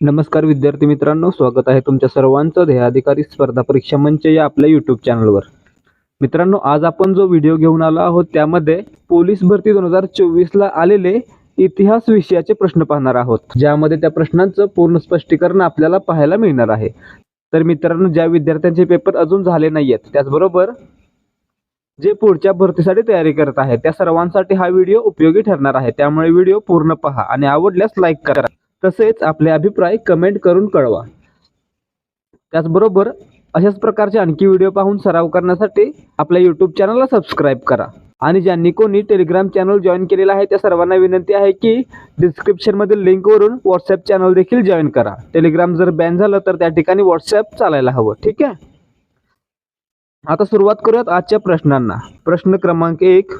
नमस्कार विद्यार्थी मित्रांनो स्वागत आहे तुमच्या सर्वांचं ध्येयाधिकारी स्पर्धा परीक्षा मंच या आपल्या यूट्यूब चॅनलवर मित्रांनो आज आपण जो व्हिडिओ घेऊन आलो आहोत त्यामध्ये पोलीस भरती दोन हजार चोवीसला आलेले इतिहास विषयाचे प्रश्न पाहणार आहोत. ज्यामध्ये त्या प्रश्नांचं पूर्ण स्पष्टीकरण आपल्याला पाहायला मिळणार आहे. तर मित्रांनो ज्या विद्यार्थ्यांचे पेपर अजून झाले नाही आहेत त्याचबरोबर जे पुढच्या भरतीसाठी तयारी करत आहेत त्या सर्वांसाठी हा व्हिडिओ उपयोगी ठरणार आहे. त्यामुळे व्हिडिओ पूर्ण पहा आणि आवडल्यास लाईक करा. तसेच आपले अभिप्राय कमेंट करून कळवा. त्याचबरोबर अशाच प्रकारचे आणखी व्हिडिओ पाहून सराव करण्यासाठी आपल्या यूट्यूब चॅनलला सबस्क्राईब करा. आणि ज्यांनी कोणी टेलिग्राम चॅनल जॉईन केलेला आहे त्या सर्वांना विनंती आहे की डिस्क्रिप्शनमधील लिंकवरून व्हॉट्सअप चॅनल देखील जॉईन करा. टेलिग्राम जर बॅन झालं तर त्या ठिकाणी व्हॉट्सअप चालायला हवं ठीक आहे? आता सुरुवात करूयात आजच्या प्रश्नांना. प्रश्न क्रमांक एक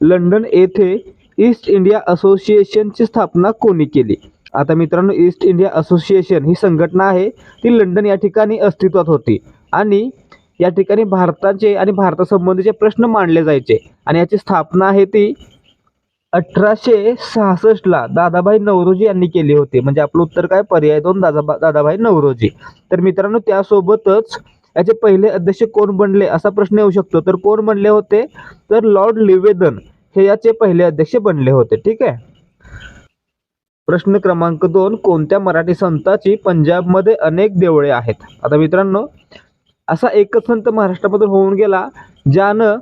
लंडन येथे ईस्ट इंडिया असोसिएशनची स्थापना कोणी केली? आता मित्रांनो ईस्ट इंडिया असोसिएशन ही संघटना आहे. ती लंडन या ठिकाणी अस्तित्वात होती. आणि या ठिकाणी भारताचे आणि भारतासंबंधीचे प्रश्न मांडले जायचे. आणि याची स्थापना आहे ती अठराशे सहासष्टला दादाभाई नवरोजी यांनी केली होती. म्हणजे आपलं उत्तर काय? पर्याय दोन दादा दादाभाई नवरोजी. तर मित्रांनो त्यासोबतच याचे पहिले अध्यक्ष कोण बनले असा प्रश्न येऊ शकतो. तर कोण बनले होते? तर लॉर्ड लिवेदन हे याचे पहिले अध्यक्ष बनले होते. ठीक आहे? प्रश्न क्रमांक दोन कोणत्या मराठी संताची पंजाबमध्ये अनेक देवळे आहेत? आता मित्रांनो असा एकच संत महाराष्ट्रामधून होऊन गेला ज्यानं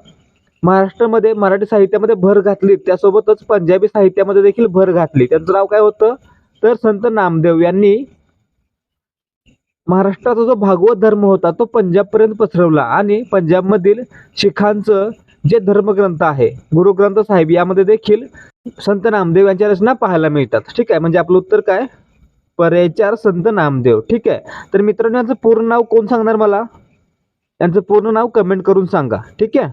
महाराष्ट्रामध्ये मराठी साहित्यामध्ये भर घातली त्यासोबतच पंजाबी साहित्यामध्ये देखील भर घातली. त्यांचं नाव काय होतं? तर संत नामदेव यांनी महाराष्ट्राचा जो भागवत धर्म होता तो पंजाबपर्यंत पसरवला आणि पंजाबमधील शिखांचं जे धर्मग्रंथ आहे गुरुग्रंथ साहेब यामध्ये देखील संत नामदेव यांच्या रचना पाहायला मिळतात. ठीक आहे? म्हणजे आपलं उत्तर काय? परेचार संत नामदेव. ठीक आहे? तर मित्रांनो यांचं पूर्ण नाव कोण सांगणार मला? यांचं पूर्ण नाव कमेंट करून सांगा. ठीक आहे?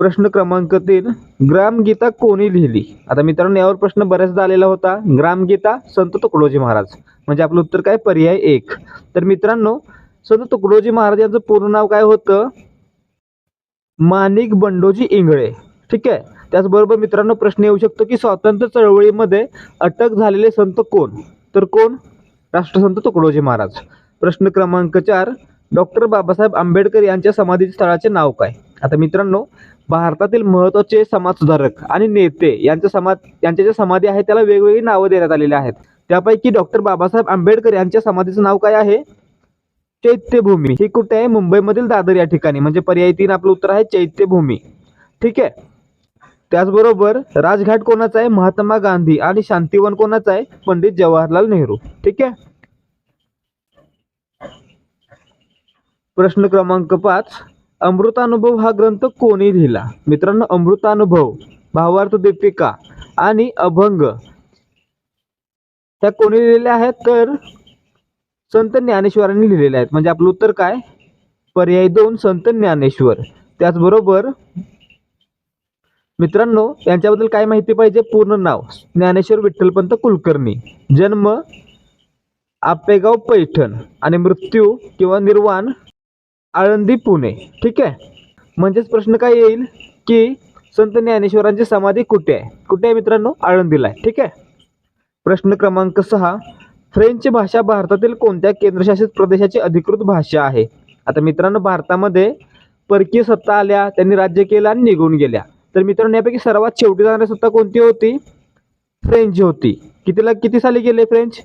प्रश्न क्रमांक तीन ग्रामगीता कोणी लिहिली? आता मित्रांनो यावर प्रश्न बऱ्याचदा आलेला होता. ग्रामगीता संत तुकडोजी महाराज. म्हणजे आपलं उत्तर काय? पर्याय एक. तर मित्रांनो संत तुकडोजी महाराज यांचं पूर्ण नाव काय होतं? माणिक बंडोजी इंगळे. ठीक आहे? त्याचबरोबर मित्रांनो प्रश्न येऊ शकतो की स्वातंत्र्य चळवळीमध्ये अटक झालेले संत कोण? तर कोण? राष्ट्रसंत तुकडोजी महाराज. प्रश्न क्रमांक चार डॉक्टर बाबासाहेब आंबेडकर यांच्या समाधी स्थळाचे नाव काय? आता मित्रांनो भारतातील महत्त्वाचे समाजसुधारक आणि नेते यांच्या समाज यांच्या ज्या समाधी आहेत त्याला वेगवेगळी नावं देण्यात आलेली आहेत. त्यापैकी डॉक्टर बाबासाहेब आंबेडकर यांच्या समाधीचं नाव काय आहे? चैत्यभूमी. ही कुठे आहे? मुंबईमधील दादर या ठिकाणी. म्हणजे पर्याय तीन आपलं उत्तर आहे चैत्यभूमी. ठीक आहे? त्याचबरोबर राजघाट कोणाचा आहे? महात्मा गांधी आणि शांतिवन कोणाचा आहे? पंडित जवाहरलाल नेहरू. ठीक आहे? प्रश्न क्रमांक पाच. अमृतानुभव हा ग्रंथ कोणी लिहिला? मित्रांनो अमृतानुभव भावार्थ दीपिका आणि अभंग. त्या कोणी लिहिलेल्या आहेत? तर संत ज्ञानेश्वरांनी लिहिलेल्या आहेत. म्हणजे आपलं उत्तर काय? पर्याय दोन संत ज्ञानेश्वर. त्याचबरोबर मित्रांनो यांच्याबद्दल काय माहिती पाहिजे? पूर्ण नाव. ज्ञानेश्वर विठ्ठलपंत कुलकर्णी. जन्म आपेगाव पैठण आणि मृत्यू किंवा निर्वाण आळंदी पुणे. ठीक आहे? म्हणजेच प्रश्न काय येईल? की संत ज्ञानेश्वरांची समाधी कुठे आहे? कुठे आहे मित्रांनो? आळंदीला आहे. ठीक आहे? प्रश्न क्रमांक सहा. फ्रेंच भाषा भारतातील कोणत्या केंद्रशासित प्रदेशाची अधिकृत भाषा आहे? आता मित्रांनो भारतामध्ये परकीय सत्ता आल्या त्यांनी राज्य केलं आणि निघून गेल्या. तर मित्रांनो यापैकी सर्वात शेवटी जाणारी सत्ता कोणती होती? फ्रेंच होती. कितीला किती साली गेले फ्रेंच?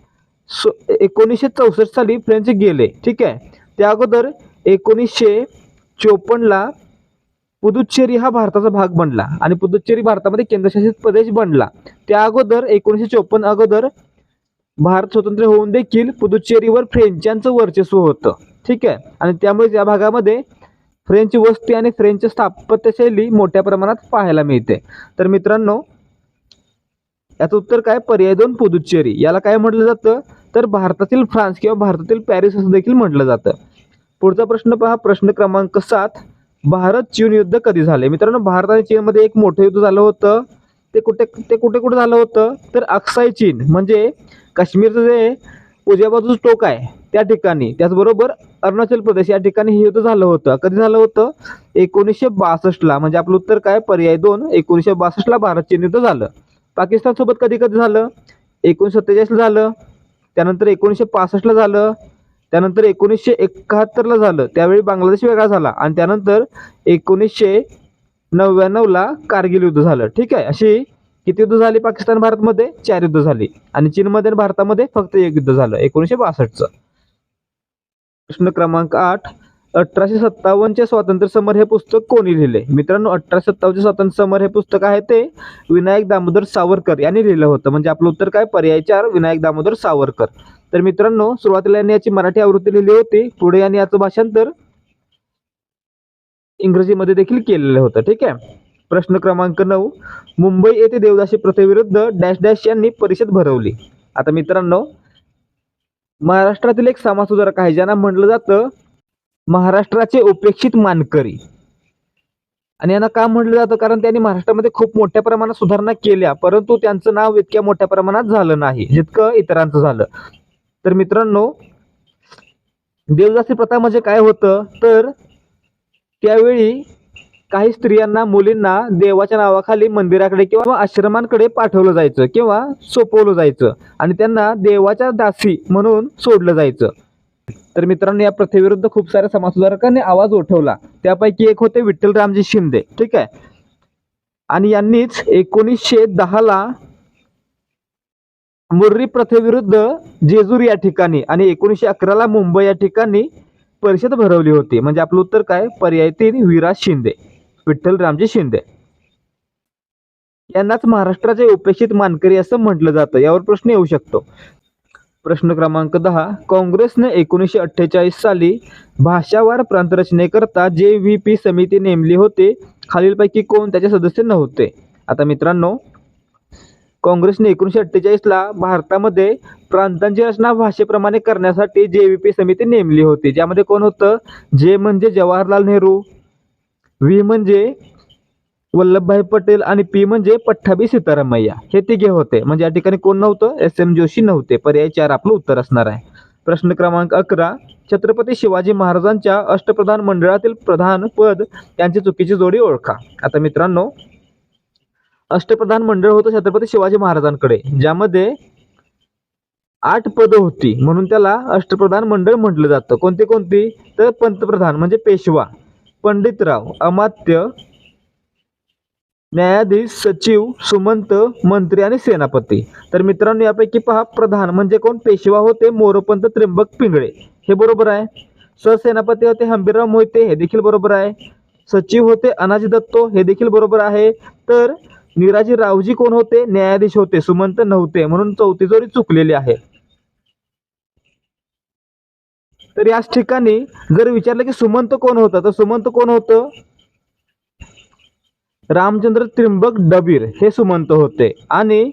सो एकोणीसशे चौसष्ट साली फ्रेंच गेले ठीक आहे? त्या अगोदर एकोणीसशे चोपन्नला पुदुच्चेरी हा भारताचा भाग बनला आणि पुदुच्चेरी भारतामध्ये केंद्रशासित प्रदेश बनला. त्या अगोदर एकोणीसशे चोपन्न अगोदर भारत स्वतंत्र होऊन देखील पुदुच्चेरीवर फ्रेंचांचं वर्चस्व होतं. ठीक आहे? आणि त्यामुळे या भागामध्ये फ्रेंच वस्ती आणि फ्रेंच स्थापत्यशैली मोठ्या प्रमाणात पाहायला मिळते. तर मित्रांनो याचं उत्तर काय? पर्याय दोन पुदुच्चेरी. याला काय म्हटलं जातं? तर भारतातील फ्रान्स किंवा भारतातील पॅरिस असं देखील म्हटलं जातं. पुढचा प्रश्न पहा. प्रश्न क्रमांक सात. भारत चीन युद्ध कधी झाले? मित्रांनो भारत आणि चीनमध्ये एक मोठं युद्ध झालं होतं. ते कुठे ते कुठे कुठे झालं होतं? तर अक्साई चीन. म्हणजे काश्मीरचं जे उजव्या बाजूचं टोक आहे त्या ठिकाणी. त्याचबरोबर अरुणाचल प्रदेश या ठिकाणी हे युद्ध झालं होतं. कधी झालं होतं? एकोणीसशे बासष्टला. म्हणजे आपलं उत्तर काय? पर्याय दोन. एकोणीसशे बासष्टला भारत चीन युद्ध झालं. पाकिस्तानसोबत कधी कधी झालं? एकोणीसशे सत्तेचाळीसला झालं. त्यानंतर एकोणीसशे पासष्टला झालं. त्यानंतर एकोणीसशे एकाहत्तरला झालं. त्यावेळी बांगलादेश वेगळा झाला. आणि त्यानंतर एकोणीसशे नव्याण्णवला कारगिल युद्ध झालं. ठीक आहे? अशी किती युद्ध झाली पाकिस्तान भारतमध्ये? चार युद्ध झाली. आणि चीनमध्ये भारतामध्ये फक्त एक युद्ध झालं एकोणीसशे बासष्टचं. प्रश्न क्रमांक आठ अठराशे सत्तावन्नचे स्वातंत्र्य समर हे पुस्तक कोणी लिहिले? मित्रांनो अठराशे सत्तावन्नचे स्वातंत्र्य समर हे पुस्तक आहे ते विनायक दामोदर सावरकर यांनी लिहिलं होतं. म्हणजे आपलं उत्तर काय? पर्याय चार विनायक दामोदर सावरकर. तर मित्रांनो सुरुवातीला यांनी याची मराठी आवृत्ती लिहिली होती. पुढे यांनी याचं भाषांतर इंग्रजीमध्ये देखील केलेलं होतं. ठीक आहे? प्रश्न क्रमांक नऊ. मुंबई येथे देवदासी प्रथेविरुद्ध डॅश डॅश यांनी परिषद भरवली. आता मित्रांनो महाराष्ट्रातील एक समाजसुधारक आहे ज्यांना म्हटलं जातं महाराष्ट्राचे उपेक्षित मानकरी. आणि यांना का म्हटलं जातं? कारण त्यांनी महाराष्ट्रामध्ये खूप मोठ्या प्रमाणात सुधारणा केल्या परंतु त्यांचं नाव इतक्या मोठ्या प्रमाणात झालं नाही जितकं इतरांचं झालं. तर मित्रांनो देवदासी प्रथा म्हणजे काय होतं? तर त्यावेळी काही स्त्रियांना मुलींना देवाच्या नावाखाली मंदिराकडे किंवा आश्रमांकडे पाठवलं जायचं किंवा सोपवलं जायचं आणि त्यांना देवाच्या दासी म्हणून सोडलं जायचं. तर मित्रांनो या प्रथेविरुद्ध खूप साऱ्या समाजसुधारकांनी आवाज उठवला. त्यापैकी एक होते विठ्ठल रामजी शिंदे. ठीक आहे? आणि यांनीच एकोणीसशे दहाला मुर्री प्रथेविरुद्ध जेजूर या ठिकाणी आणि एकोणीसशे अकराला मुंबई या ठिकाणी परिषद भरवली होती. म्हणजे आपलं उत्तर काय? पर्याय तीन विराज शिंदे. विठ्ठल रामजी शिंदे. यांनाच महाराष्ट्राचे उपेक्षित मानकरी असं म्हटलं जातं. यावर प्रश्न येऊ शकतो. प्रश्न क्रमांक दहा. काँग्रेसने एकोणीसशे अठ्ठेचाळीस साली भाषावार प्रांतरचनेकरता जे व्ही पी समिती नेमली होती. खालीलपैकी कोण? त्याचे सदस्य नव्हते. आता मित्रांनो काँग्रेसने एकोणीसशे अठ्ठेचाळीसला भारतामध्ये प्रांतांची रचना भाषेप्रमाणे करण्यासाठी जे व्ही पी समिती नेमली होती. ज्यामध्ये कोण होतं? जे म्हणजे जवाहरलाल नेहरू. व्ही म्हणजे वल्लभभाई पटेल आणि पी म्हणजे पठ्ठाबी सीतारामय्या. हे तिघे होते. म्हणजे या ठिकाणी कोण नव्हतं? एस एम जोशी नव्हते. पर्याय चार आपलं उत्तर असणार आहे. प्रश्न क्रमांक अकरा. छत्रपती शिवाजी महाराजांच्या अष्टप्रधान मंडळातील प्रधान पद यांची चुकीची जोडी ओळखा. आता मित्रांनो अष्टप्रधान मंडळ होतं छत्रपती शिवाजी महाराजांकडे ज्यामध्ये आठ पद होती. म्हणून त्याला अष्टप्रधान मंडळ म्हटलं जातं. कोणती कोणती? तर पंतप्रधान म्हणजे पेशवा. पंडितराव अमात्य न्यायाधीश सचिव सुमंत मंत्री आणि सेनापती. तर मित्रांनो यापैकी पहा प्रधान म्हणजे कोण? पेशवा होते मोरोपंत त्र्यंबक पिंगळे. हे बरोबर आहे. सहसेनापती होते हंबीरराव मोहिते हे देखील बरोबर आहे. सचिव होते अनाजी दत्तो हे देखील बरोबर आहे. तर निराजी रावजी कोण होते? न्यायाधीश होते सुमंत नव्हते म्हणून चौथी जोडी चुकलेली आहे. तर याच ठिकाणी जर विचारलं की सुमंत कोण होता? तर सुमंत कोण होतं? रामचंद्र त्रिंबक डबीर हे सुमंत होते आणि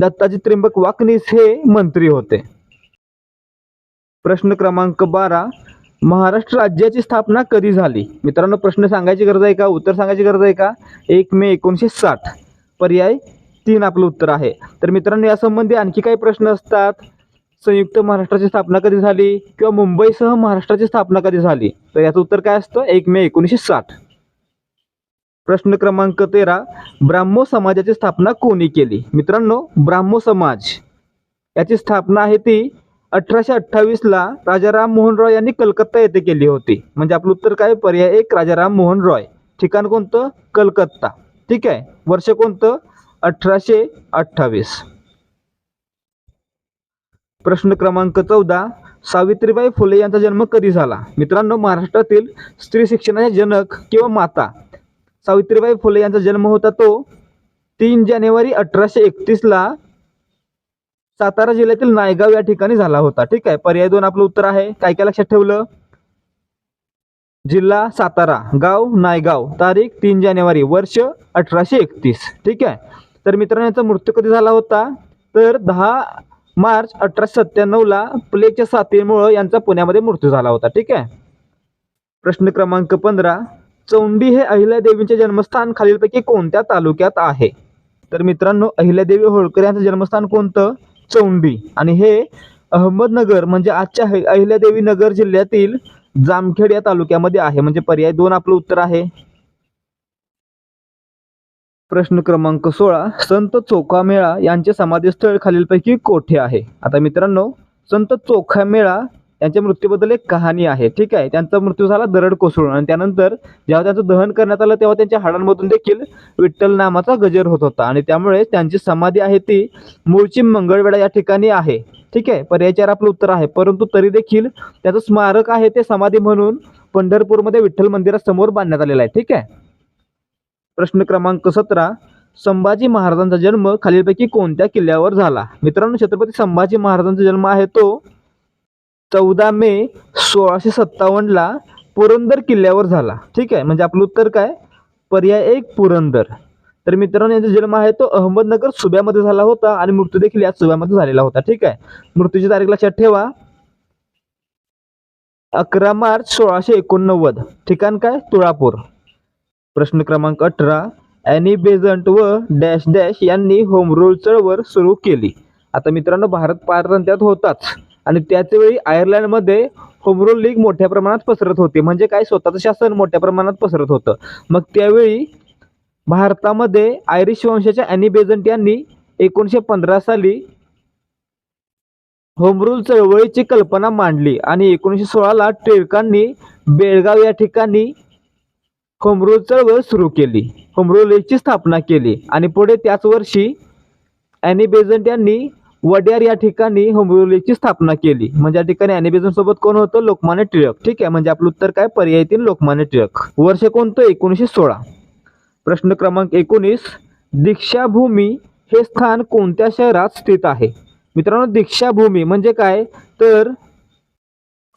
दत्ताजी त्रिंबक वाकनीस हे मंत्री होते. प्रश्न क्रमांक बारा महाराष्ट्र राज्याची स्थापना कधी झाली? मित्रांनो प्रश्न सांगायची गरज आहे का? उत्तर सांगायची गरज आहे का? एक मे एकोणीसशे साठ. पर्याय तीन आपलं उत्तर आहे. तर मित्रांनो यासंबंधी आणखी काही प्रश्न असतात. संयुक्त महाराष्ट्राची स्थापना कधी झाली किंवा मुंबईसह महाराष्ट्राची स्थापना कधी झाली? तर याचं उत्तर काय असतं? एक मे एकोणीसशे साठ. प्रश्न क्रमांक तेरा. ब्राह्मो समाजाची स्थापना कोणी केली? मित्रांनो ब्राह्मो समाज. याची स्थापना आहे ती अठराशे अठ्ठावीसला राजाराम मोहन रॉय यांनी कलकत्ता येथे केली होती. म्हणजे आपलं उत्तर काय? पर्याय एक राजाराम मोहन रॉय. ठिकाण कोणतं? कलकत्ता. ठीक आहे? वर्ष कोणतं? अठराशे अठ्ठावीस. प्रश्न क्रमांक चौदा सावित्रीबाई फुले यांचा जन्म कधी झाला? मित्रांनो महाराष्ट्रातील स्त्री शिक्षणाचे जनक किंवा माता सावित्रीबाई फुले यांचा जन्म होता तो तीन जानेवारी अठराशे एकतीसला सातारा जिल्ह्यातील नायगाव या ठिकाणी झाला होता. ठीक आहे पर्याय दोन आपलं उत्तर आहे. काय काय लक्षात ठेवलं? जिल्हा सातारा गाव नायगाव तारीख तीन जानेवारी वर्ष अठराशे एकतीस. ठीक आहे तर मित्रांनो यांचा मृत्यू कधी झाला होता? तर दहा मार्च अठराशे सत्त्याण्णवला प्लेगच्या साथीमुळं यांचा पुण्यामध्ये मृत्यू झाला होता. ठीक आहे? प्रश्न क्रमांक पंधरा. चौंडी हे अहिल्यादेवींचे जन्मस्थान खालीलपैकी कोणत्या तालुक्यात आहे? तर मित्रांनो अहिल्यादेवी होळकर यांचं जन्मस्थान कोणतं? चौंडी. आणि हे अहमदनगर म्हणजे आजच्या अहि- अहिल्यादेवी नगर जिल्ह्यातील जामखेड या तालुक्यामध्ये आहे. म्हणजे पर्याय दोन आपलं उत्तर आहे. प्रश्न क्रमांक सोळा संत चोखामेळा यांचे समाधीस्थळ खालीलपैकी कोठे आहे? आता मित्रांनो संत चोखामेळा यांच्या मृत्यूबद्दल एक कहाणी आहे ठीक आहे? त्यांचा मृत्यू झाला दरड कोसळून आणि त्यानंतर जेव्हा त्यांचं दहन करण्यात आलं तेव्हा त्यांच्या हाडांमधून देखील विठ्ठल नामाचा गजर होत होता आणि त्यामुळे त्यांची समाधी आहे ती मूळची मंगळवेढा या ठिकाणी आहे ठीक आहे? पर्याय चार आपलं उत्तर आहे परंतु तरी देखील त्याचं स्मारक आहे ते समाधी म्हणून पंढरपूरमध्ये विठ्ठल मंदिरासमोर बांधण्यात आलेलं आहे ठीक आहे? प्रश्न क्रमांक सतरा संभाजी महाराजांचा जन्म खालीलपैकी कोणत्या किल्ल्यावर झाला? मित्रांनो छत्रपती संभाजी महाराजांचा जन्म आहे तो चौदा मे सोळाशे सत्तावन्नला पुरंदर किल्ल्यावर झाला. ठीक आहे? म्हणजे आपलं उत्तर काय? पर्याय एक पुरंदर. तर मित्रांनो यांचा जन्म आहे तो अहमदनगर सुब्यामध्ये झाला होता आणि मृत्यू देखील या सुब्यामध्ये झालेला होता. ठीक आहे? मृत्यूची तारीख लक्षात ठेवा. अकरा मार्च सोळाशे एकोणनव्वद. ठिकाण काय? तुळापूर. प्रश्न क्रमांक अठरा ॲनी बेझंट व डॅश डॅश यांनी होम रूल चळवळ सुरू केली. आता मित्रांनो भारत पारतंत्र्यात होताच. आणि त्याचवेळी आयर्लंडमध्ये होम रूल लीग मोठ्या प्रमाणात पसरत होती. म्हणजे काय? स्वतःचं शासन मोठ्या प्रमाणात पसरत होतं. मग त्यावेळी भारतामध्ये आयरिश वंशाच्या ॲनी बेझंट यांनी एकोणीसशे पंधरा साली होमरूल चळवळीची कल्पना मांडली. आणि एकोणीसशे सोळाला टिळकांनी बेळगाव या ठिकाणी होमरूल चळवळ सुरू केली. होमरूलची स्थापना केली आणि पुढे त्याच वर्षी अॅनी बेझंट यांनी वड्यार या ठिकाणी होमरूलची स्थापना केली. म्हणजे या ठिकाणी अॅनी बेझंट सोबत कोण होतं? लोकमान्य टिळक. ठीक आहे? म्हणजे आपलं उत्तर काय? पर्याय येतील लोकमान्य टिळक. वर्ष कोणतं? एकोणीसशे सोळा. प्रश्न क्रमांक एकोणीस. दीक्षाभूमी हे स्थान कोणत्या शहरात स्थित आहे? मित्रांनो दीक्षाभूमी म्हणजे काय? तर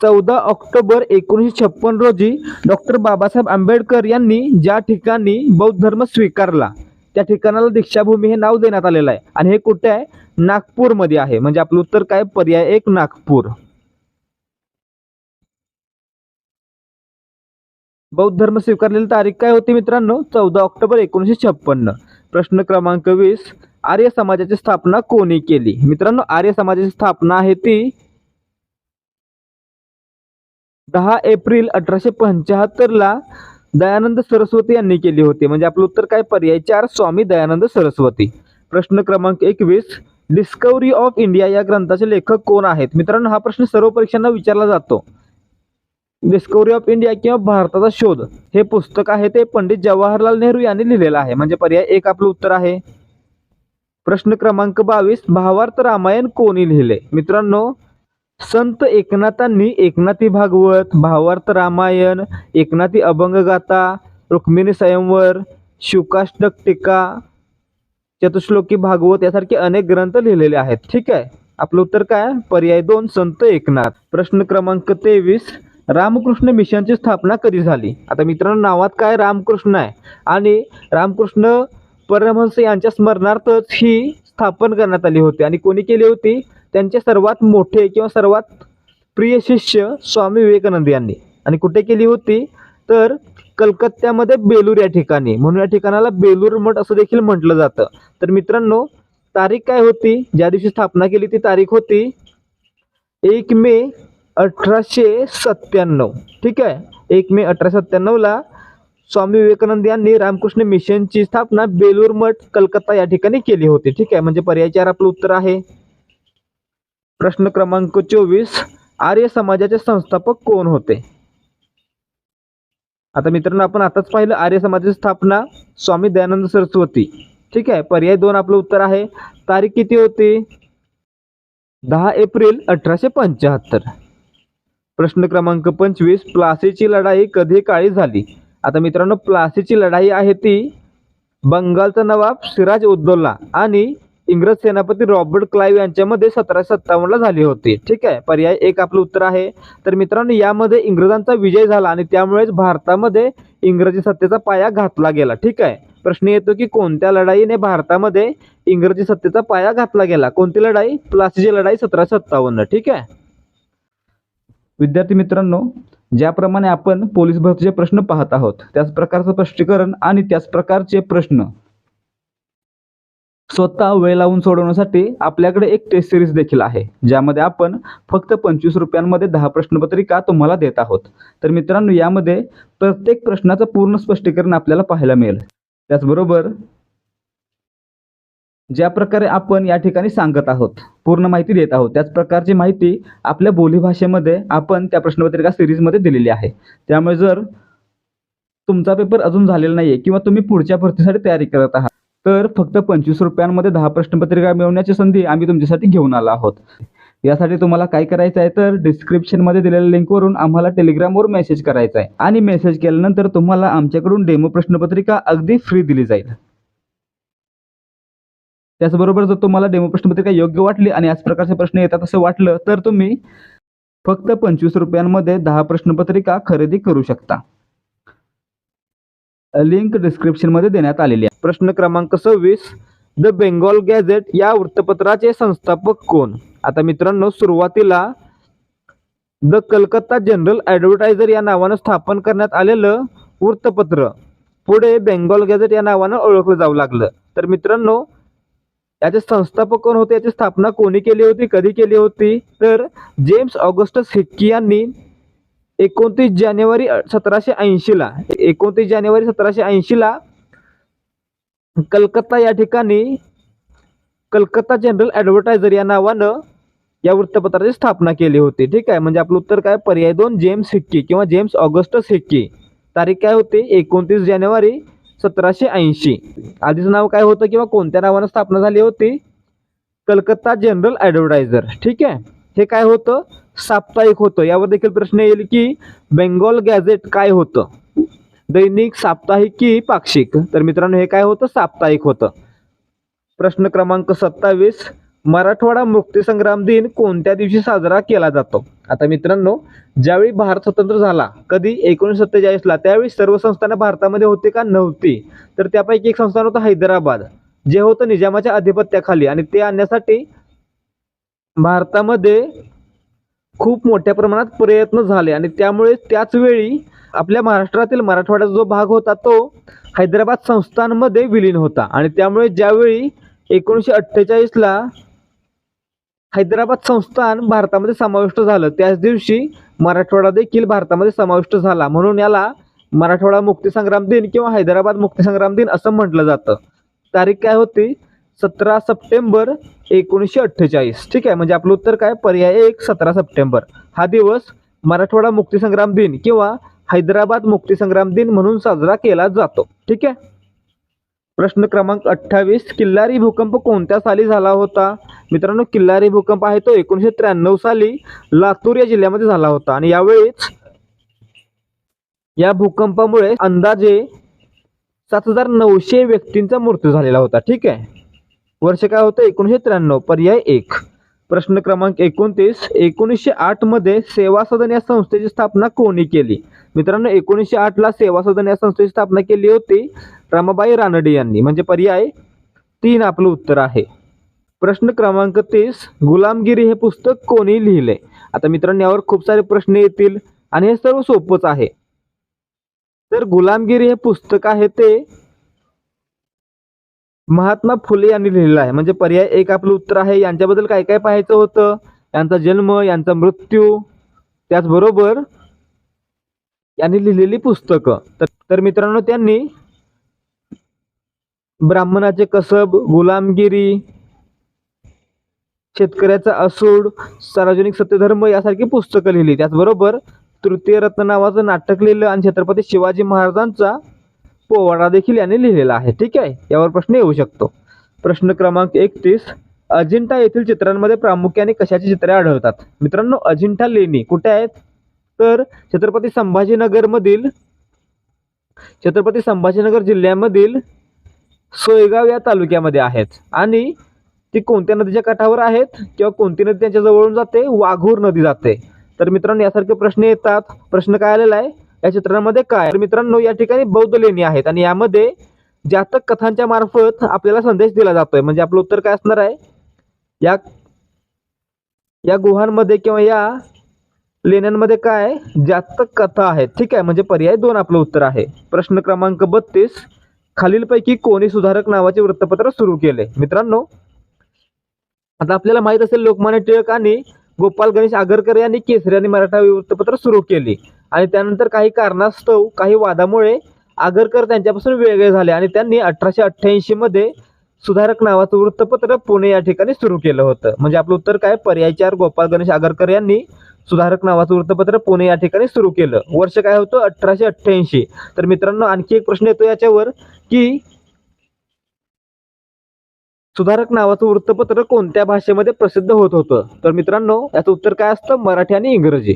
चौदा ऑक्टोबर एकोणीसशे छप्पन रोजी डॉक्टर बाबासाहेब आंबेडकर यांनी ज्या ठिकाणी बौद्ध धर्म स्वीकारला त्या ठिकाणाला दीक्षाभूमी हे नाव देण्यात आलेलं आहे. आणि हे कुठे आहे? नागपूरमध्ये आहे. म्हणजे आपलं उत्तर काय? पर्याय एक नागपूर. बौद्ध धर्म स्वीकारलेली तारीख काय होती मित्रांनो? चौदा ऑक्टोबर एकोणीसशे छप्पन्न प्रश्न क्रमांक वीस. आर्य समाजाची स्थापना कोणी केली? मित्रांनो आर्य समाजाची स्थापना आहे ती दहा एप्रिल अठराशे पंच्याहत्तरला दयानंद सरस्वती यांनी केली होती. म्हणजे आपलं उत्तर काय? पर्याय चार स्वामी दयानंद सरस्वती. प्रश्न क्रमांक एकवीस डिस्कवरी ऑफ इंडिया या ग्रंथाचे लेखक कोण आहेत? मित्रांनो हा प्रश्न सर्व परीक्षांना विचारला जातो. डिस्कवरी ऑफ इंडिया किंवा भारताचा शोध. हे पुस्तक आहे ते पंडित जवाहरलाल नेहरू यांनी लिहिलेलं आहे. म्हणजे पर्याय एक आपलं उत्तर आहे. प्रश्न क्रमांक बावीस भावार्थ रामायण कोणी लिहिले? मित्रांनो संत एकनाथांनी एकनाथी भागवत भावार्थ रामायण एकनाथी अभंगगाथा रुक्मिणी स्वयंवर शुकाष्टक टीका चतुश्लोकी भागवत यासारखे अनेक ग्रंथ लिहिलेले आहेत. ठीक आहे? आपलं उत्तर काय? पर्याय दोन संत एकनाथ. प्रश्न क्रमांक तेवीस रामकृष्ण मिशनची स्थापना कधी झाली? आता मित्रांनो नावात काय रामकृष्ण आहे? आणि रामकृष्ण परमहंस यांच्या स्मरणार्थच ही स्थापन करण्यात आली होती. आणि कोणी केली होती? त्यांचे सर्वात मोठे किंवा सर्वात प्रिय शिष्य स्वामी विवेकानंद यांनी. आणि कुठे केली होती? तर कलकत्त्यामध्ये बेलूर या ठिकाणी. म्हणून या ठिकाणाला बेलूर मठ असं देखील म्हटलं जातं. तर मित्रांनो तारीख काय होती? ज्या दिवशी स्थापना केली ती तारीख होती? एक मे अठराशे सत्त्याण्णव. ठीक आहे? एक मे अठराशे सत्त्याण्णवला स्वामी विवेकानंद यांनी रामकृष्ण मिशनची स्थापना बेलूर मठ कलकत्ता या ठिकाणी केली होती. ठीक आहे? म्हणजे पर्याय चार आपलं उत्तर आहे. प्रश्न क्रमांक चोवीस. आर्य समाजाचे संस्थापक कोण होते? आता मित्रांनो आपण आताच पाहिलं आर्य समाजाची स्थापना स्वामी दयानंद सरस्वती. ठीक आहे पर्याय दोन आपलं उत्तर आहे. तारीख किती होती? दहा एप्रिल अठराशे पंच्याहत्तर. प्रश्न क्रमांक पंचवीस प्लासीची लढाई कधी काळी झाली? आता मित्रांनो प्लासीची लढाई आहे ती बंगालचा नवाब सिराज उद्दौला आणि इंग्रज सेनापती रॉबर्ट क्लाईव्ह यांच्यामध्ये सतराशे सत्तावन्नला झाली होती. ठीक आहे? पर्याय एक आपलं उत्तर आहे. तर मित्रांनो यामध्ये इंग्रजांचा विजय झाला आणि त्यामुळेच भारतामध्ये इंग्रजी सत्तेचा पाया घातला गेला. ठीक आहे? प्रश्न येतो की कोणत्या लढाईने भारतामध्ये इंग्रजी सत्तेचा पाया घातला गेला? कोणती लढाई? प्लासीची लढाई सतराशे सत्तावन्न ठीक आहे? विद्यार्थी मित्रांनो ज्याप्रमाणे आपण पोलीस भरतीचे प्रश्न पाहत आहोत त्याच प्रकारचं स्पष्टीकरण आणि त्याच प्रकारचे प्रश्न स्वतः वेळ लावून सोडवण्यासाठी आपल्याकडे एक टेस्ट सिरीज देखील आहे ज्यामध्ये आपण फक्त पंचवीस रुपयांमध्ये दहा प्रश्नपत्रिका तुम्हाला देत आहोत. तर मित्रांनो यामध्ये प्रत्येक प्रश्नाचं पूर्ण स्पष्टीकरण आपल्याला पाहायला मिळेल. त्याचबरोबर ज्या प्रकारे आपण या ठिकाणी सांगत आहोत पूर्ण माहिती देत आहोत त्याच प्रकारची माहिती आपल्या बोलीभाषेमध्ये आपण त्या प्रश्नपत्रिका सिरीजमध्ये दिलेली आहे. त्यामुळे जर तुमचा पेपर अजून झालेला नाहीये किंवा तुम्ही पुढच्या भरतीसाठी तयारी करत आहात तर फक्त पंचवीस रुपयांमध्ये दहा प्रश्नपत्रिका मिळवण्याची संधी आम्ही तुमच्यासाठी घेऊन आलो आहोत. यासाठी तुम्हाला काय करायचं आहे तर डिस्क्रिप्शनमध्ये दिलेल्या लिंकवरून आम्हाला टेलिग्रामवर मेसेज करायचा आहे. आणि मेसेज केल्यानंतर तुम्हाला आमच्याकडून डेमो प्रश्नपत्रिका अगदी फ्री दिली जाईल. त्याचबरोबर जर तुम्हाला डेमो प्रश्नपत्रिका योग्य वाटली आणि याच प्रकारचे प्रश्न येतात असं वाटलं तर तुम्ही फक्त पंचवीस रुपयांमध्ये दहा प्रश्नपत्रिका खरेदी करू शकता. लिंक डिस्क्रिप्शनमध्ये देण्यात आलेली आहे. प्रश्न क्रमांक सव्वीस द बेंगॉल गॅझेट या वृत्तपत्राचे संस्थापक कोण? आता मित्रांनो सुरुवातीला द कलकत्ता जनरल ॲडव्हर्टायझर या नावानं स्थापन करण्यात आलेलं वृत्तपत्र पुढे बेंगॉल गॅझेट या नावानं ओळखलं जाऊ लागलं. तर मित्रांनो याचे संस्थापक कोण होते? याची स्थापना कोणी केली होती? कधी केली होती? तर जेम्स ऑगस्टस हिक्की यांनी एकोणतीस जानेवारी सतराशे ऐंशीला एकोणतीस जानेवारी सतराशे ऐंशीला कलकत्ता या ठिकाणी कलकत्ता जनरल ॲडव्हर्टायझर या नावानं या वृत्तपत्राची स्थापना केली होती. ठीक आहे? म्हणजे आपलं उत्तर काय? पर्याय दोन जेम्स हिक्की किंवा जेम्स ऑगस्टस हिक्की तारीख काय होती? एकोणतीस जानेवारी सतराशे ऐंशी. आधीचं नाव काय होतं किंवा कोणत्या नावानं स्थापना झाली होती? Calcutta general advertiser. ठीक आहे? हे काय होतं? साप्ताहिक होतं. यावर देखील प्रश्न येईल की बेंगॉल गॅझेट काय होतं? दैनिक साप्ताहिक की पाक्षिक? तर मित्रांनो हे काय होतं? साप्ताहिक होतं. प्रश्न क्रमांक सत्तावीस मराठवाडा मुक्तीसंग्राम दिन कोणत्या दिवशी साजरा केला जातो? आता मित्रांनो ज्यावेळी भारत स्वतंत्र झाला कधी? एकोणीसशे सत्तेचाळीसला. त्यावेळी सर्व संस्थानं भारतामध्ये होते का? नव्हती. तर त्यापैकी एक संस्थान होतं हैदराबाद. जे होतं निजामाच्या अधिपत्याखाली आणि ते आणण्यासाठी भारतामध्ये खूप मोठ्या प्रमाणात प्रयत्न झाले आणि त्यामुळे त्याच वेळी आपल्या महाराष्ट्रातील मराठवाड्याचा जो भाग होता तो हैदराबाद संस्थानमध्ये विलीन होता. आणि त्यामुळे ज्यावेळी एकोणीसशे अठ्ठेचाळीसला हैदराबाद संस्थान भारतामध्ये समाविष्ट झालं त्याच दिवशी मराठवाडा देखील भारतामध्ये समाविष्ट झाला. म्हणून याला मराठवाडा मुक्तीसंग्राम दिन किंवा हैदराबाद मुक्तीसंग्राम दिन असं म्हटलं जातं. तारीख काय होती? सतरा सप्टेंबर एकोणीसशे अठ्ठेचाळीस. ठीक आहे? म्हणजे आपलं उत्तर काय? पर्याय एक सतरा सप्टेंबर. हा दिवस मराठवाडा मुक्तीसंग्राम दिन किंवा हैदराबाद मुक्तीसंग्राम दिन म्हणून साजरा केला जातो. ठीक आहे? प्रश्न क्रमांक अठ्ठावीस. किल्लारी भूकंप कोणत्या साली झाला होता? मित्रांनो किल्लारी भूकंप आहे तो एकोणीसशे त्र्याण्णव साली लातूर या जिल्ह्यामध्ये झाला होता. आणि यावेळीच या भूकंपामुळे अंदाजे सात हजार नऊशे व्यक्तींचा मृत्यू झालेला होता. ठीक आहे? वर्ष काय होतं? एकोणीसशे त्र्याण्णव. पर्याय एक. प्रश्न क्रमांक एकोणतीस. एकोणीसशे आठमध्ये सेवा सदन या संस्थेची स्थापना कोणी केली? मित्रांनो एकोणीसशे आठला सेवा सदन या संस्थेची स्थापना केली होती रमाबाई रानडे यांनी. म्हणजे पर्याय तीन आपलं उत्तर आहे. प्रश्न क्रमांक तीस. गुलामगिरी हे पुस्तक कोणी लिहिले? आता मित्रांनो यावर खूप सारे प्रश्न येतील आणि हे सर्व सोपंच आहे. तर गुलामगिरी हे पुस्तक आहे ते महात्मा फुले यांनी लिहिलेला आहे. म्हणजे पर्याय एक आपलं उत्तर आहे. यांच्याबद्दल काय काय पाहायचं होतं? यांचा जन्म यांचा मृत्यू त्याचबरोबर यांनी लिहिलेली पुस्तकं. तर तर मित्रांनो त्यांनी ब्राह्मणाचे कसब गुलामगिरी शेतकऱ्याचा असूड सार्वजनिक सत्यधर्म यासारखी पुस्तकं लिहिली. त्याचबरोबर तृतीय रत्न नावाचं नाटक लिहिलं आणि छत्रपती शिवाजी महाराजांचा पोवाडा देखील यांनी लिहिलेला आहे. ठीक आहे? यावर प्रश्न येऊ शकतो. प्रश्न क्रमांक एकतीस. अजिंठा येथील चित्रांमध्ये प्रामुख्याने कशाची चित्रे आढळतात? मित्रांनो अजिंठा लेणी कुठे आहेत? तर छत्रपती संभाजीनगरमधील छत्रपती संभाजीनगर जिल्ह्यामधील सोयगाव या तालुक्यामध्ये आहेत. आणि ती कोणत्या नदीच्या काठावर आहेत? किंवा कोणती नदी त्यांच्या जवळून जाते? वाघूर नदी जाते. तर मित्रांनो यासारखे प्रश्न येतात. प्रश्न काय आलेला आहे? या चित्रामध्ये काय मित्रांनो या ठिकाणी बौद्ध लेणी आहेत आणि यामध्ये जातक कथांच्या मार्फत आपल्याला संदेश दिला जातोय. म्हणजे आपलं उत्तर काय असणार आहे? या या गुहांमध्ये किंवा या लेण्यांमध्ये काय जातक कथा आहेत. ठीक आहे? म्हणजे पर्याय दोन आपलं उत्तर आहे. प्रश्न क्रमांक बत्तीस. खालीलपैकी कोणी सुधारक नावाचे वृत्तपत्र सुरू केले? मित्रांनो आता आपल्याला माहीत असेल लोकमान्य टिळक आणि गोपाल गणेश आगरकर यांनी केसरी आणि मराठा वृत्तपत्र सुरू केली. आणि त्यानंतर काही कारणास्तव काही वादामुळे आगरकर त्यांच्यापासून वेगळे झाले आणि त्यांनी अठराशे अठ्ठ्याऐंशीमध्ये सुधारक नावाचं वृत्तपत्र पुणे या ठिकाणी सुरू केलं होतं. म्हणजे आपलं उत्तर काय? पर्याय चार गणेश आगरकर यांनी सुधारक नावाचं वृत्तपत्र पुणे या ठिकाणी सुरू केलं. वर्ष काय होतं? अठराशे अठ्ठ्याऐंशी. तर मित्रांनो आणखी एक प्रश्न येतो याच्यावर की सुधारक नावाचं वृत्तपत्र कोणत्या भाषेमध्ये प्रसिद्ध होत होतं? तर मित्रांनो याचं उत्तर काय असतं? मराठी आणि इंग्रजी.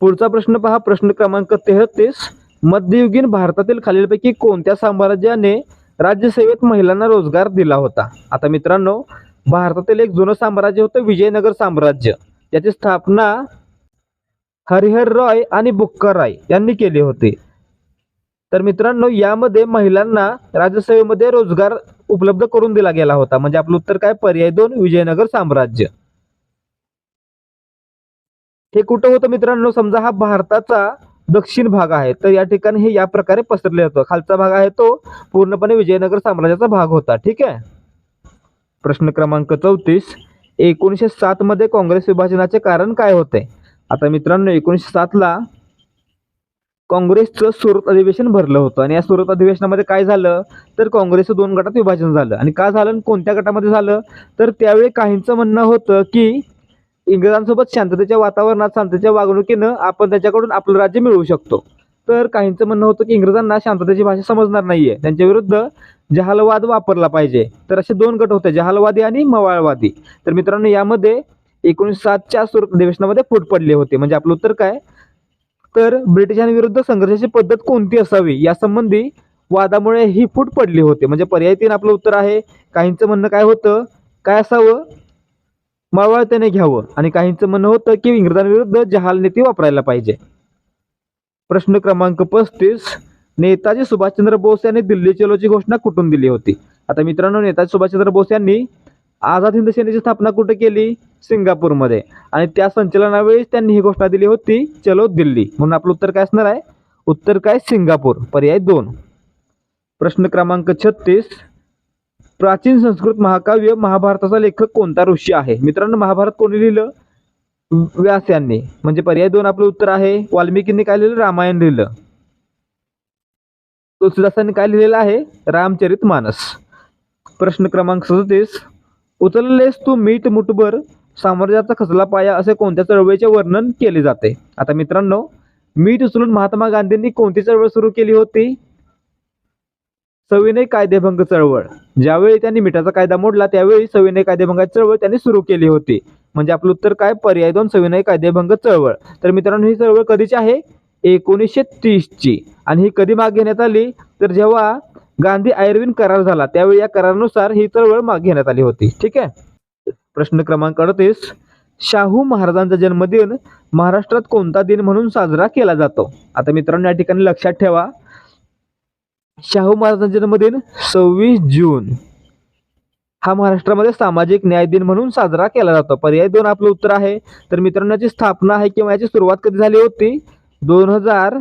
पुढचा प्रश्न पहा. प्रश्न क्रमांक तेहतीस. मध्ययुगीन भारतातील खालीलपैकी कोणत्या साम्राज्याने राज्यसेवेत महिलांना रोजगार दिला होता? आता मित्रांनो भारतातील एक जुनं साम्राज्य होतं विजयनगर साम्राज्य. याची स्थापना हरिहर रॉय आणि बुक्कर राय यांनी केली होती. तर मित्रांनो यामध्ये महिलांना राज्यसेवेमध्ये रोजगार उपलब्ध करून दिला गेला होता. म्हणजे आपलं उत्तर काय? पर्याय दोन विजयनगर साम्राज्य. हे कुठं होतं मित्रांनो? समजा हा भारताचा दक्षिण भाग आहे तर या ठिकाणी हे या प्रकारे पसरले होतं खालचा भाग आहे तो पूर्णपणे विजयनगर साम्राज्याचा भाग होता. ठीक आहे? प्रश्न क्रमांक चौतीस. एकोणीसशे सात मध्ये काँग्रेस विभाजनाचे कारण काय होते? आता मित्रांनो एकोणीसशे सातला काँग्रेसचं सुरत अधिवेशन भरलं होतं. आणि या सुरत अधिवेशनामध्ये काय झालं? तर काँग्रेसचं दोन गटात विभाजन झालं. आणि का झालं? कोणत्या गटामध्ये झालं? तर त्यावेळी काहींचं म्हणणं होतं की इंग्रजांसोबत शांततेच्या वातावरणात शांततेच्या वागणुकीनं आपण त्याच्याकडून आपलं राज्य मिळवू शकतो. तर काहींचं म्हणणं होतं की इंग्रजांना शांततेची भाषा समजणार नाहीये. त्यांच्या विरुद्ध जहालवाद वापरला पाहिजे. तर असे दोन गट होते जहालवादी आणि मवाळवादी. तर मित्रांनो यामध्ये एकोणीसशे सातच्या सुरत अधिवेशनामध्ये फूट पडले होते. म्हणजे आपलं उत्तर काय? तर ब्रिटिशांविरुद्ध संघर्षाची पद्धत कोणती असावी? यासंबंधी वादामुळे ही फूट पडली होती. म्हणजे पर्याय तीन आपलं उत्तर आहे. काहींचं म्हणणं काय होतं? काय असावं? मावळत्याने घ्यावं. आणि काहींचं म्हणणं होतं की इंग्रजांविरुद्ध जहाल नीती वापरायला पाहिजे. प्रश्न क्रमांक पस्तीस. नेताजी सुभाषचंद्र बोस यांनी दिल्ली चलोची घोषणा कुठून दिली होती? आता मित्रांनो नेताजी सुभाषचंद्र बोस यांनी आझाद हिंद सेनेची स्थापना कुठे केली? सिंगापूरमध्ये. आणि त्या संचलनावेळीच त्यांनी ही घोषणा दिली होती चलो दिल्ली. म्हणून आपलं उत्तर काय असणार आहे? उत्तर काय? सिंगापूर. पर्याय दोन. प्रश्न क्रमांक छत्तीस. प्राचीन संस्कृत महाकाव्य महाभारताचा लेखक कोणता ऋषी आहे? मित्रांनो महाभारत कोणी लिहिलं? व्यास यांनी. म्हणजे पर्याय दोन आपलं उत्तर आहे. वाल्मिकींनी काय लिहिलं? रामायण लिहिलं. तुलसीदासांनी काय लिहिलेलं आहे? रामचरित मानस. प्रश्न क्रमांक सदतीस. उचललेस तू मीठ मुठभर साम्राज्याचा खचला पाया असे कोणत्या चळवळीचे वर्णन केले जाते? आता मित्रांनो मीठ उचलून महात्मा गांधींनी कोणती चळवळ सुरू केली होती? सविनय कायदेभंग चळवळ. ज्यावेळी त्यांनी मिठाचा कायदा मोडला त्यावेळी सविनय कायदेभंगाची चळवळ त्यांनी सुरू केली होती. म्हणजे आपलं उत्तर काय? पर्याय दोन सविनय कायदेभंग चळवळ. तर मित्रांनो ही चळवळ कधीची आहे? एकोणीसशे तीसची. आणि ही कधी माग घेण्यात आली? तर जेव्हा गांधी आयर्विन करार झाला त्यावेळी या करारानुसार ही चळवळ माग घेण्यात आली होती. ठीक आहे? प्रश्न क्रमांक अडतीस. शाहू महाराजांचा जन्मदिन महाराष्ट्रात कोणता दिन म्हणून साजरा केला जातो? आता मित्रांनो या ठिकाणी लक्षात ठेवा. शाहू महाराजांचा जन्मदिन सव्वीस जून. हा महाराष्ट्रामध्ये सामाजिक न्याय दिन म्हणून साजरा केला जातो. पर्याय दोन आपलं उत्तर आहे. तर मित्रांनो याची स्थापना आहे किंवा याची सुरुवात कधी झाली होती? दोन हजार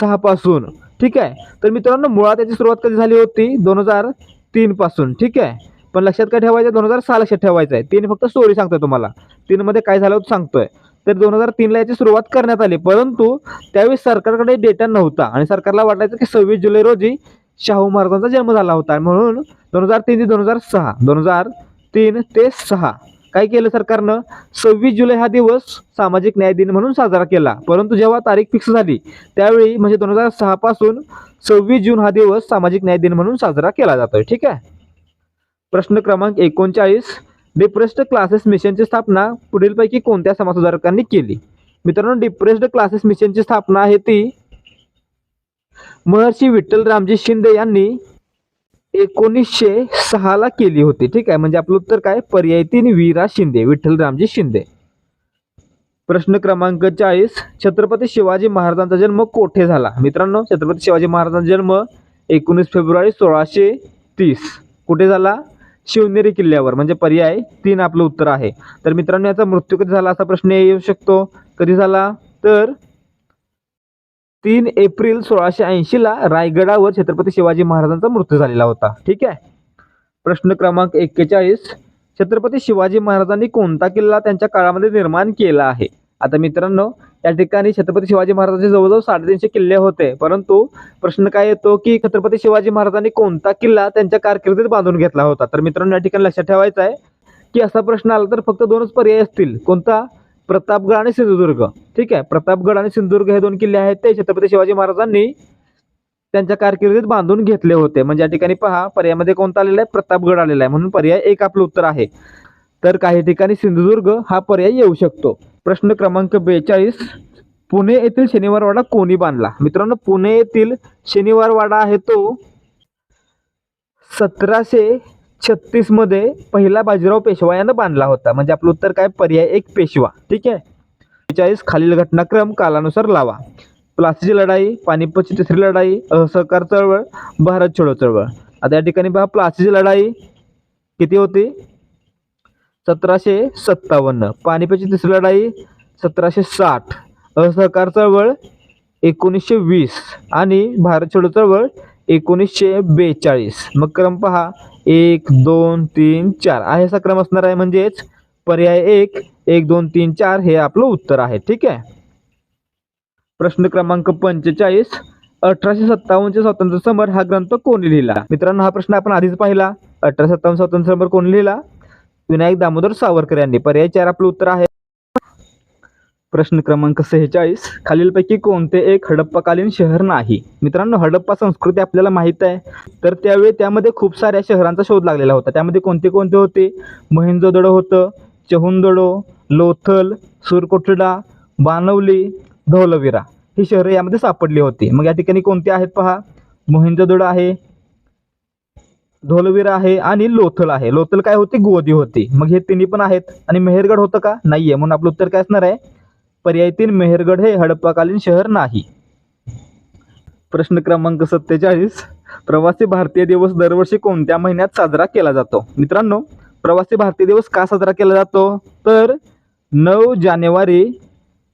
सहा पासून. ठीक आहे? तर मित्रांनो मुळात याची सुरुवात कधी झाली होती? दोन हजार तीन पासून. ठीक आहे? पण लक्षात काय ठेवायचं? दोन हजार सहा लक्षात ठेवायचं आहे. तीन फक्त स्टोरी सांगतोय तुम्हाला. तीन मध्ये काय झालं होतं सांगतोय. तर दोन हजार तीनला याची सुरुवात करण्यात आली. परंतु त्यावेळी सरकारकडे डेटा नव्हता आणि सरकारला वाटायचं की सव्वीस जुलै रोजी शाहू महाराजांचा जन्म झाला होता. म्हणून दोन हजार तीन ते दोन हजार सहा दोन हजार तीन ते सहा काय केलं सरकारनं? सव्वीस जुलै हा दिवस सामाजिक न्याय दिन म्हणून साजरा केला. परंतु जेव्हा तारीख फिक्स झाली त्यावेळी म्हणजे दोन हजार सहा पासून सव्वीस जून हा दिवस सामाजिक न्याय दिन म्हणून साजरा केला जातोय. ठीक आहे? प्रश्न क्रमांक एकोणचाळीस डिप्रेस्ड क्लासेस मिशनची स्थापना पुढीलपैकी कोणत्या समाजसुधारकांनी केली? मित्रांनो डिप्रेस्ड क्लासेस मिशनची स्थापना आहे ती महर्षी विठ्ठल रामजी शिंदे यांनी एकोणीसशे सहाला केली होती. ठीक आहे? म्हणजे आपलं उत्तर काय? पर्याय तीन वीरा शिंदे विठ्ठल रामजी शिंदे. प्रश्न क्रमांक चाळीस छत्रपती शिवाजी महाराजांचा जन्म कोठे झाला? मित्रांनो छत्रपती शिवाजी महाराजांचा जन्म एकोणीस फेब्रुवारी सोळाशे तीस. कुठे झाला? शिवनेरी किल्ल्यावर. म्हणजे पर्याय तीन आपलं उत्तर आहे. तर मित्रांनो याचा मृत्यू कधी झाला असा प्रश्न येऊ शकतो. कधी झाला? तर तीन एप्रिल सोळाशे ऐंशीला रायगडावर छत्रपती शिवाजी महाराजांचा मृत्यू झालेला होता. ठीक आहे? प्रश्न क्रमांक एक्केचाळीस. छत्रपती शिवाजी महाराजांनी कोणता किल्ला त्यांच्या काळामध्ये निर्माण केला आहे? आता मित्रांनो या ठिकाणी छत्रपती शिवाजी महाराजांचे जवळजवळ साडेतीनशे किल्ले होते. परंतु प्रश्न काय येतो की छत्रपती शिवाजी महाराजांनी कोणता किल्ला त्यांच्या कारकिर्दीत बांधून घेतला होता? तर मित्रांनो या ठिकाणी लक्षात ठेवायचं आहे की असा प्रश्न आला तर फक्त दोनच पर्याय असतील. कोणता? प्रतापगड आणि सिंधुदुर्ग. ठीक आहे? प्रतापगड आणि सिंधुदुर्ग हे दोन किल्ले आहेत. ते छत्रपती शिवाजी महाराजांनी त्यांच्या कारकिर्दीत बांधून घेतले होते. म्हणजे या ठिकाणी पहा पर्यायामध्ये कोणता आलेला आहे? प्रतापगड आलेला आहे. म्हणून पर्याय एक आपलं उत्तर आहे. तर काही ठिकाणी सिंधुदुर्ग हा पर्याय येऊ शकतो. प्रश्न क्रमांक बेचाळीस. पुणे येथील शनिवारवाडा कोणी बांधला? मित्रांनो पुणे येथील शनिवारवाडा आहे तो सतराशे छत्तीसमध्ये पहिला बाजीराव पेशवा यानं बांधला होता. म्हणजे आपलं उत्तर काय? पर्याय एक पेशवा. ठीक आहे? बेचाळीस खालील घटनाक्रम कालानुसार लावा. प्लासीची लढाई पानिपतची तिसरी लढाई असहकार चळवळ भारत छोडो चळवळ. आता या ठिकाणी पहा प्लासीची लढाई किती होती? सतराशे सत्तावन्न. पानिपतची तिसरी लढाई सतराशे साठ. असहकार चळवळ एकोणीसशे वीस आणि भारत छोडो चळवळ एकोणीसशे बेचाळीस. मग क्रम पहा. एक दोन तीन चार. आहे असा क्रम असणार आहे म्हणजेच पर्याय एक एक दोन तीन चार हे आपलं उत्तर आहे. ठीक आहे? प्रश्न क्रमांक पंचेचाळीस. अठराशे सत्तावन्नचे स्वातंत्र्य समर हा ग्रंथ कोणी लिहिला? मित्रांनो हा प्रश्न आपण आधीच पाहिला. अठराशे सत्तावन्न स्वातंत्र्य समर कोणी लिहिला? विनायक दामोदर सावरकर यांनी. पर्याय चार आपलं उत्तर आहे. प्रश्न क्रमांक सेहेचाळीस. खालीलपैकी कोणते एक हडप्पाकालीन शहर नाही? मित्रांनो हडप्पा संस्कृती आपल्याला माहीत आहे. तर त्यावेळी त्यामध्ये खूप साऱ्या शहरांचा शोध लागलेला होता. त्यामध्ये कोणते कोणते होते? महिंजोदडो होतं चहुंदडो लोथल सुरकोटडा बानवली धौलवीरा. ही शहरं यामध्ये सापडली होती. मग या ठिकाणी कोणते आहेत पहा? मोहिंजोदडो आहे धोलवीरा आहे आणि लोथल आहे. लोथल काय होती? गोदी होती. मग हे तिन्ही पण आहेत. आणि मेहरगड होतं का? नाहीये. म्हणून आपलं उत्तर काय असणार आहे? पर्याय तीन मेहरगड हे हडप्पाकालीन शहर नाही. प्रश्न क्रमांक सत्तेचाळीस. प्रवासी भारतीय दिवस दरवर्षी कोणत्या महिन्यात साजरा केला जातो? मित्रांनो प्रवासी भारतीय दिवस का साजरा केला जातो? तर नऊ जानेवारी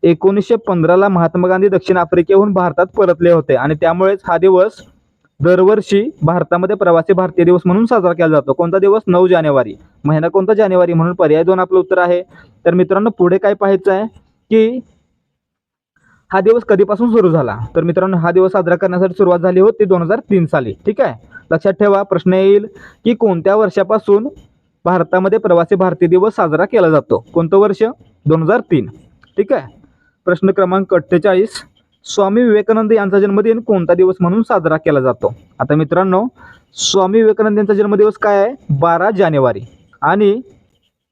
एकोणीसशे पंधराला महात्मा गांधी दक्षिण आफ्रिकेहून भारतात परतले होते. आणि त्यामुळेच हा दिवस दरवर्षी भारतामध्ये प्रवासी भारतीय दिवस म्हणून साजरा केला जातो. कोणता दिवस? नऊ जानेवारी. महिना कोणता? जानेवारी म्हणून पर्याय दोन आपलं उत्तर आहे. तर मित्रांनो पुढे काय पाहायचं आहे की हा दिवस कधीपासून सुरू झाला? तर मित्रांनो हा दिवस साजरा करण्यासाठी सुरुवात झाली होती दोन हजार तीन साली. ठीक आहे? लक्षात ठेवा प्रश्न येईल की कोणत्या वर्षापासून भारतामध्ये प्रवासी भारतीय दिवस साजरा केला जातो? कोणतं वर्ष? दोन हजार तीन. ठीक आहे? प्रश्न क्रमांक अठ्ठेचाळीस. स्वामी विवेकानंद यांचा जन्मदिन कोणता दिवस म्हणून साजरा केला जातो? आता मित्रांनो स्वामी विवेकानंद यांचा जन्मदिवस काय आहे? बारा जानेवारी. आणि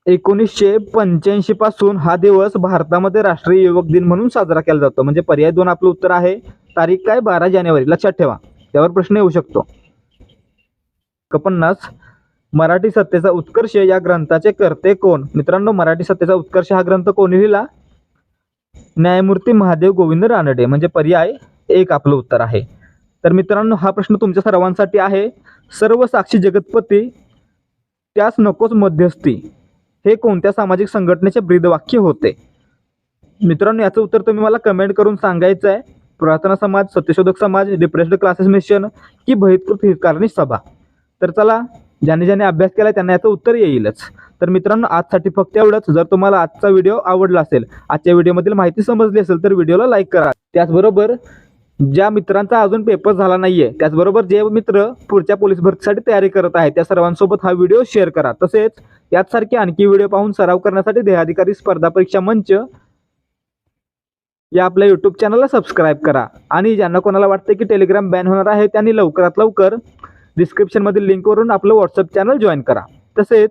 एकोणीसशे पंच्याऐंशी पासून हा दिवस भारतामध्ये राष्ट्रीय युवक दिन म्हणून साजरा केला जातो. म्हणजे पर्याय दोन आपलं उत्तर आहे. तारीख काय? बारा जानेवारी. लक्षात ठेवा. त्यावर प्रश्न येऊ शकतो. पन्नास मराठी सत्तेचा उत्कर्ष या ग्रंथाचे करते कोण? मित्रांनो मराठी सत्तेचा उत्कर्ष हा ग्रंथ कोणी लिहिला? न्यायमूर्ती महादेव गोविंद रानडे. म्हणजे पर्याय एक आपलं उत्तर आहे. तर मित्रांनो हा प्रश्न तुमच्या सर्वांसाठी आहे. सर्व साक्षी जगतपती त्यास नकोच मध्यस्थी. हे कोणत्या सामाजिक संघटनेचे ब्रीदवाक्य होते? मित्रांनो याचं उत्तर तुम्ही मला कमेंट करून सांगायचं आहे. प्रार्थना समाज Satyashodhak Samaj depressed classes mission की बहिष्कृत हितकारणी सभा. तर चला ज्याने ज्याने अभ्यास केला त्यांना याचं उत्तर येईलच. तर मित्रांनो आजसाठी फक्त एवढंच. जर तुम्हाला आजचा व्हिडिओ आवडला असेल आजच्या व्हिडिओमधील माहिती समजली असेल तर व्हिडिओला लाईक करा. त्याचबरोबर ज्या मित्रांचा अजून पेपर झाला नाहीये त्याचबरोबर जे मित्र पुढच्या पोलीस भरतीसाठी तयारी करत आहेत त्या सर्वांसोबत हा व्हिडिओ शेअर करा. तसेच याचसारखे आणखी व्हिडिओ पाहून सराव करण्यासाठी देहाधिकारी स्पर्धा परीक्षा मंच या आपल्या यूट्यूब चॅनलला सबस्क्राईब करा. आणि ज्यांना कोणाला वाटतं की टेलिग्राम बॅन होणार आहे त्यांनी लवकरात लवकर डिस्क्रिप्शनमधील लिंकवरून आपलं व्हॉट्सअप चॅनल जॉईन करा. तसेच